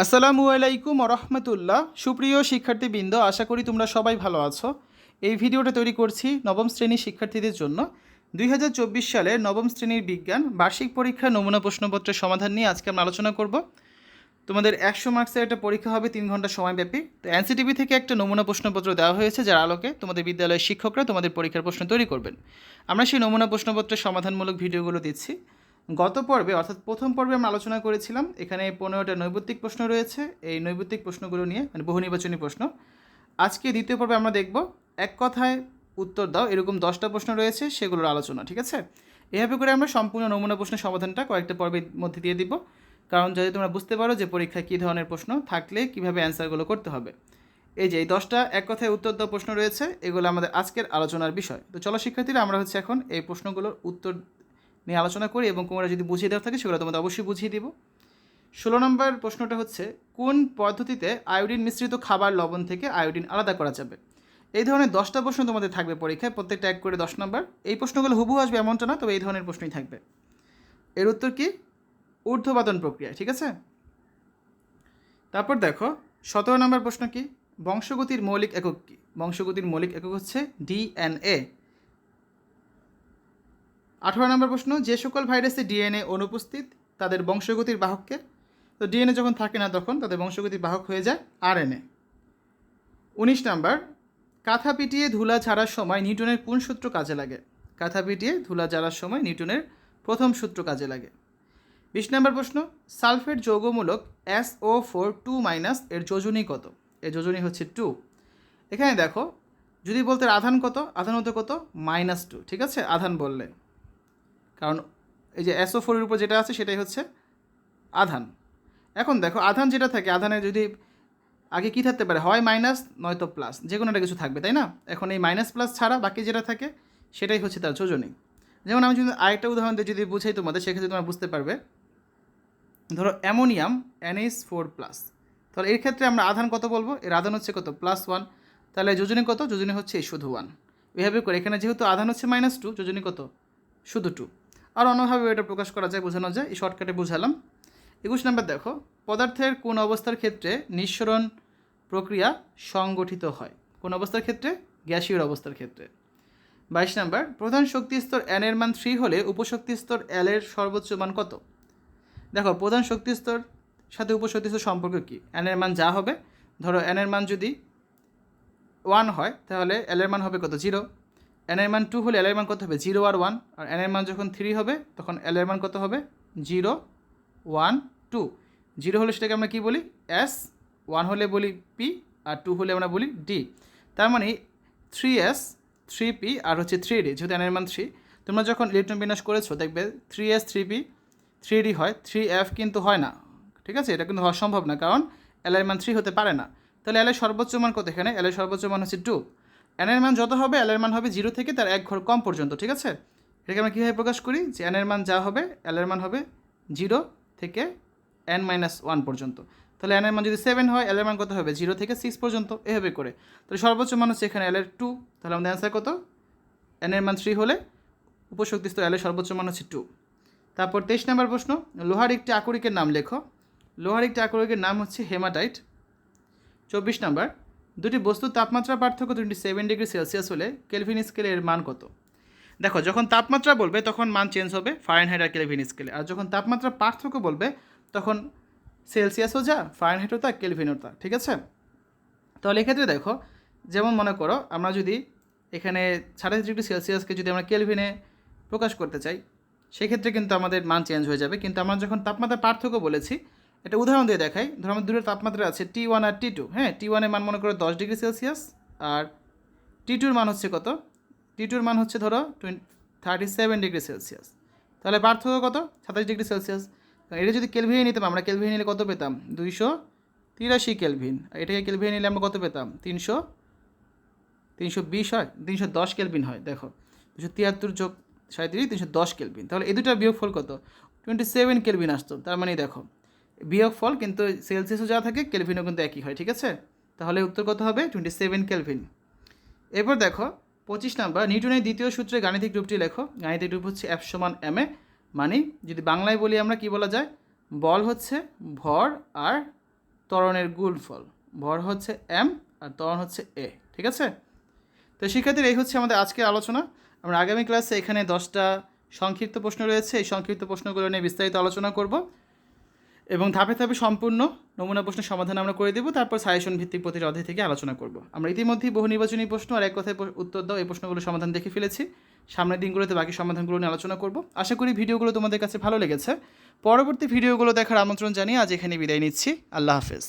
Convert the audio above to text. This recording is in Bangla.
আসসালামু আলাইকুম রহমতুল্লাহ সুপ্রিয় শিক্ষার্থীবৃন্দ, আশা করি তোমরা সবাই ভালো আছো। এই ভিডিওটা তৈরি করছি নবম শ্রেণির শিক্ষার্থীদের জন্য। দুই হাজার চব্বিশ সালের নবম শ্রেণির বিজ্ঞান, বার্ষিক পরীক্ষার নমুনা প্রশ্নপত্রের সমাধান নিয়ে আজকে আমরা আলোচনা করব। তোমাদের একশো মার্কসের একটা পরীক্ষা হবে, তিন ঘণ্টা সময়ব্যাপী। তো এনসিটিভি থেকে একটা নমুনা প্রশ্নপত্র দেওয়া হয়েছে, যার আলোকে তোমাদের বিদ্যালয়ের শিক্ষকরা তোমাদের পরীক্ষার প্রশ্ন তৈরি করবেন। আমরা সেই নমুনা প্রশ্নপত্রের সমাধানমূলক ভিডিওগুলো দিচ্ছি। গত পর্বে, অর্থাৎ প্রথম পর্বে আমরা আলোচনা করেছিলাম, এখানে পনেরোটা নৈবত্তিক প্রশ্ন রয়েছে। এই নৈবত্তিক প্রশ্নগুলো নিয়ে মানে বহু নির্বাচনী প্রশ্ন। আজকে দ্বিতীয় পর্বে আমরা দেখব, এক কথায় উত্তর দাও, এরকম দশটা প্রশ্ন রয়েছে, সেগুলোর আলোচনা, ঠিক আছে? এভাবে করে আমরা সম্পূর্ণ নমুনা প্রশ্নের সমাধানটা কয়েকটা পর্বের মধ্যে দিয়ে দিব। কারণ যদি তোমরা বুঝতে পারো যে পরীক্ষায় কী ধরনের প্রশ্ন থাকলে কীভাবে অ্যান্সারগুলো করতে হবে। এই যে এই দশটা এক কথায় উত্তর দেওয়া প্রশ্ন রয়েছে, এগুলো আমাদের আজকের আলোচনার বিষয়। তো চলো শিক্ষার্থীরা, আমরা হচ্ছে এখন এই প্রশ্নগুলোর উত্তর নিয়ে আলোচনা করি এবং কোমরা যদি বুঝিয়ে দেওয়া থাকে সেগুলো তোমাদের অবশ্যই বুঝিয়ে দিব। ষোলো নম্বর প্রশ্নটা হচ্ছে, কোন পদ্ধতিতে আয়োডিন মিশ্রিত খাবার লবণ থেকে আয়োডিন আলাদা করা যাবে? এই ধরনের দশটা প্রশ্ন তোমাদের থাকবে পরীক্ষায়, প্রত্যেকটা এক করে দশ নম্বর। এই প্রশ্নগুলো হুবহু আসবে এমনটা না, তবে এই ধরনের প্রশ্নই থাকবে। এর উত্তর কি? ঊর্ধ্বপাতন প্রক্রিয়া, ঠিক আছে? তারপর দেখো, সতেরো নম্বর প্রশ্ন কি? বংশগতির মৌলিক একক কি? বংশগতির মৌলিক একক হচ্ছে ডিএনএ আঠারো নম্বর প্রশ্ন, যে সকল ভাইরাসে ডিএনএ অনুপস্থিত, তাদের বংশগতির বাহককে? তো ডিএনএ যখন থাকে না তখন তাদের বংশগতির বাহক হয়ে যায় আরএনএ। উনিশ নাম্বার, কাঁথা পিটিয়ে ধুলা ঝাড়ার সময় নিউটনের কোন সূত্র কাজে লাগে? কাঁথা পিটিয়ে ধুলা ঝাড়ার সময় নিউটনের প্রথম সূত্র কাজে লাগে। বিশ নম্বর প্রশ্ন, sulphate যৌগমূলক S O four two minus এর যোজনী কত? এর যোজনী হচ্ছে টু। এখানে দেখো, যদি বলতে আধান কত, আধান হতে কত? মাইনাস টু, ঠিক আছে? আধান বললে। কারণ এই যে এসও ফোরের উপর যেটা আছে সেটাই হচ্ছে আধান। এখন দেখো, আধান যেটা থাকে, আধানে যদি আগে কী থাকতে পারে? হয় মাইনাস, নয়তো প্লাস যে কোনো একটা কিছু থাকবে, তাই না? এখন এই মাইনাস, প্লাস ছাড়া বাকি যেটা থাকে, সেটাই হচ্ছে তার যোজনী। যেমন আমি যদি আরেকটা উদাহরণ দিয়ে যদি বুঝাই তোমাদের, সেক্ষেত্রে তোমরা বুঝতে পারবে। ধরো, অ্যামোনিয়াম এনএস ফোর প্লাস। তাহলে এর ক্ষেত্রে আমরা আধান কত বলব? এর আধান হচ্ছে কত? Plus one. তাহলে যোজনী কত? যোজনী হচ্ছে শুধু ওয়ান। এভাবে করে। এখানে যেহেতু আধান হচ্ছে মাইনাস টু, যোজনী কত? শুধু টু। আর অন্যভাবে এটা প্রকাশ করা যায়, বোঝানো যায়। এই শর্টকাটে বুঝালাম। একুশ নাম্বার দেখো, পদার্থের কোন অবস্থার ক্ষেত্রে নিঃসরণ প্রক্রিয়া সংগঠিত হয়? কোন অবস্থার ক্ষেত্রে? গ্যাসীয় অবস্থার ক্ষেত্রে। বাইশ নাম্বার, প্রধান শক্তি স্তর এন এর মান থ্রি হলে উপশক্তি স্তর এল এর সর্বোচ্চ মান কত? দেখো, প্রধান শক্তি স্তর সাথে উপশক্তি স্তর সম্পর্ক কী? এন এর মান যা হবে, ধরো এন এর মান যদি ওয়ান হয়, তাহলে এল এর মান হবে কত? জিরো এন এর মান টু হলে এল মান কত হবে? জিরো আর ওয়ান আর এন এর মান যখন থ্রি হবে, তখন এল মান কত হবে? জিরো ওয়ান টু জিরো হলে সেটাকে আমরা কী বলি? এস ওয়ান হলে বলি পি আর টু হলে আমরা বলি ডি তার মানে থ্রি এস থ্রি পি আর হচ্ছে থ্রি ডি যেহেতু এন মান থ্রি তোমরা যখন ইলেকট্রন বিন্যাস করেছ, দেখবে three S three P three D হয়। থ্রি এফ কিন্তু হয় না। ঠিক আছে? এটা কিন্তু হওয়া সম্ভব না, কারণ এল এর মান থ্রি হতে পারে না। তাহলে এল এর সর্বোচ্চ মান কত এখানে? এল এর সর্বোচ্চ মান হচ্ছে টু এন এর মান যত হবে এল এর মান হবে জিরো থেকে তার এক ঘর কম পর্যন্ত, ঠিক আছে? এটাকে আমরা কীভাবে প্রকাশ করি? যে এন এর মান যা হবে এল এর মান হবে জিরো থেকে এন মাইনাস ওয়ান পর্যন্ত। তাহলে এন এর মান যদি সেভেন হয় এল এর মান কত হবে? জিরো থেকে সিক্স পর্যন্ত, এভাবে করে। তাহলে সর্বোচ্চ মান হচ্ছে এখানে এল এর টু তাহলে আমাদের অ্যান্সার কত? এন এর মান থ্রি হলে উপশক্তি স্তর এল এর সর্বোচ্চ মান হচ্ছে টু তারপর তেইশ নম্বর প্রশ্ন, লোহার একটি আকরিকের নাম লেখো। লোহার একটি আকরিকের নাম হচ্ছে হেমাটাইট। চব্বিশ নম্বর দুটি বস্তুর তাপমাত্রা পার্থক্য টোয়েন্টি সেভেন ডিগ্রি সেলসিয়াস হলে কেলভিন স্কেলের মান কত? দেখো, যখন তাপমাত্রা বলবে, তখন মান চেঞ্জ হবে ফারেনহাইট আর কেলভিন স্কেলে আর যখন তাপমাত্রা পার্থক্য বলবে, তখন সেলসিয়াসও যা ফারেনহাইটও তা কেলভিনও তা, ঠিক আছে? তাহলে এক্ষেত্রে দেখো, যেমন মনে করো, আমরা যদি এখানে সাড়ে ডিগ্রি সেলসিয়াসকে যদি আমরা কেলভিনে প্রকাশ করতে চাই, সেক্ষেত্রে কিন্তু আমাদের মান চেঞ্জ হয়ে যাবে। কিন্তু আমরা যখন তাপমাত্রা পার্থক্য বলেছি একটা উদাহরণ দিয়ে দেখাই। ধরো আমার দূরের তাপমাত্রা আছে টি ওয়ান আর টি টু হ্যাঁ টি ওয়ানের মান মনে করো দশ ডিগ্রি সেলসিয়াস আর টি টুর মান হচ্ছে কত? টি টুর মান হচ্ছে ধরো থার্টি সেভেন ডিগ্রি সেলসিয়াস। তাহলে পার্থক্য কত? সাতাশ ডিগ্রি সেলসিয়াস। এটা যদি কেলভিনে নিতাম, আমরা কেলভিনে নিলে কত পেতাম? দুইশো তিরাশি কেলভিন। আর এটাকে কেলভিনে নিলে আমরা কত পেতাম? তিনশো তিনশো বিশ হয়। তিনশো দশ কেলভিন হয়, দেখো। দুশো তিয়াত্তর যোগ সাঁত্রিশ তিনশো দশ কেলভিন। তাহলে এই দুটার বিয়োগফল কত? টোয়েন্টি সেভেন কেলভিন আসতো। তার মানে দেখো বিয়োগফল কিন্তু সেলসিয়াসও যা থাকে কেলভিনও কিন্তু একই হয়, ঠিক আছে? তাহলে উত্তর কত হবে? টোয়েন্টি সেভেন কেলভিন এরপর দেখো, পঁচিশ নাম্বার, নিউটনের দ্বিতীয় সূত্রে গাণিতিক রূপটি লেখো। গাণিতিক রূপ হচ্ছে এফ সমান এম এ। মানে যদি বাংলায় বলি আমরা, কি বলা যায়? বল হচ্ছে ভর আর ত্বরণের গুণফল। ভর হচ্ছে এম আর ত্বরণ হচ্ছে এ ঠিক আছে? তো শিক্ষার্থীর এই হচ্ছে আমাদের আজকের আলোচনা। আমরা আগামী ক্লাসে এখানে দশটা সংক্ষিপ্ত প্রশ্ন রয়েছে। এই সংক্ষিপ্ত প্রশ্নগুলো নিয়ে বিস্তারিত আলোচনা করব। এবং ধাপে ধাপে সম্পূর্ণ নমুনা প্রশ্নের সমাধান আমরা করে দেবো। তারপর সাজেশন ভিত্তিক প্রতিটি অধ্যায় থেকে আলোচনা করব। আমরা ইতিমধ্যেই বহু নির্বাচনী প্রশ্ন আর এক কথায় উত্তর দাও, এই প্রশ্নগুলোর সমাধান দেখে ফেলেছি। সামনের দিনগুলোতে বাকি সমাধানগুলো নিয়ে আলোচনা করব। আশা করি ভিডিওগুলো তোমাদের কাছে ভালো লেগেছে। পরবর্তী ভিডিওগুলো দেখার আমন্ত্রণ জানিয়ে আজ এখানে বিদায় নিচ্ছি। আল্লাহ হাফেজ।